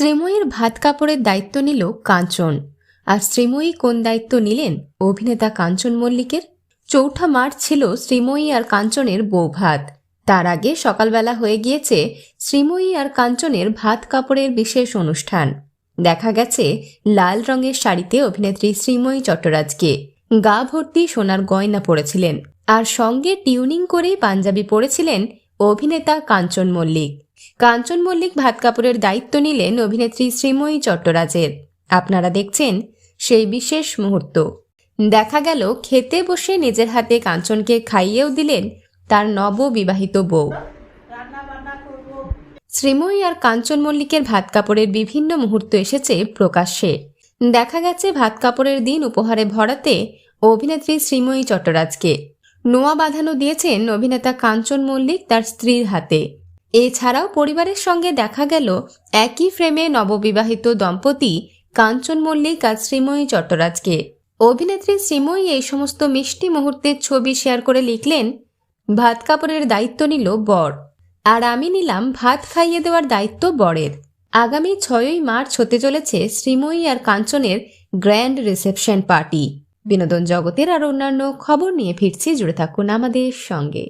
শ্রীময়ীর ভাত কাপড়ের দায়িত্ব নিল কাঞ্চন। আর শ্রীময়ী কোন দায়িত্ব নিলেন? অভিনেতা কাঞ্চন মল্লিকের? চৌঠা মার্চ ছিল শ্রীময়ী আর কাঞ্চনের বৌভাত তার আগে সকালবেলা হয়ে গিয়েছে শ্রীময়ী আর কাঞ্চনের ভাত কাপড়ের বিশেষ অনুষ্ঠান। দেখা গেছে লাল রঙের শাড়িতে অভিনেত্রী শ্রীময়ী চট্টরাজকে। গা ভর্তি সোনার গয়না পরেছিলেন। আর সঙ্গে টিউনিং করেই পাঞ্জাবি পরেছিলেন অভিনেতা কাঞ্চন মল্লিক। কাঞ্চন মল্লিক ভাত কাপড়ের দায়িত্ব নিলেন অভিনেত্রী শ্রীময়ী চট্টরাজের। আপনারা দেখছেন সেই বিশেষ মুহূর্ত। দেখা গেল, খেতে বসে নিজের হাতে কাঞ্চনকে খাইয়েও দিলেন তার নববিবাহিত বউ। শ্রীময়ী আর কাঞ্চন মল্লিকের ভাত কাপড়ের বিভিন্ন মুহূর্ত এসেছে প্রকাশ্যে। দেখা গেছে, ভাত কাপড়ের দিন উপহারে ভরাতে অভিনেত্রী শ্রীময়ী চট্টরাজকে। নোয়া বাঁধানো দিয়েছেন অভিনেতা কাঞ্চন মল্লিক তার স্ত্রীর হাতে। এছাড়াও পরিবারের সঙ্গে দেখা গেল একই ফ্রেমে নববিবাহিত দম্পতি কাঞ্চন মল্লিক আর শ্রীময়ী চট্টরাজকে। অভিনেত্রী শ্রীময়ী এই সমস্ত মিষ্টি মুহূর্তের ছবি শেয়ার করে লিখলেন, ভাত কাপড়ের দায়িত্ব নিল বর, আর আমি নিলাম ভাত খাইয়ে দেওয়ার দায়িত্ব বরের। আগামী ছয়ই মার্চ হতে চলেছে শ্রীময়ী আর কাঞ্চনের গ্র্যান্ড রিসেপশন পার্টি। বিনোদন জগতের আর অন্যান্য খবর নিয়ে ফিরছি, জুড়ে থাকুন আমাদের সঙ্গে।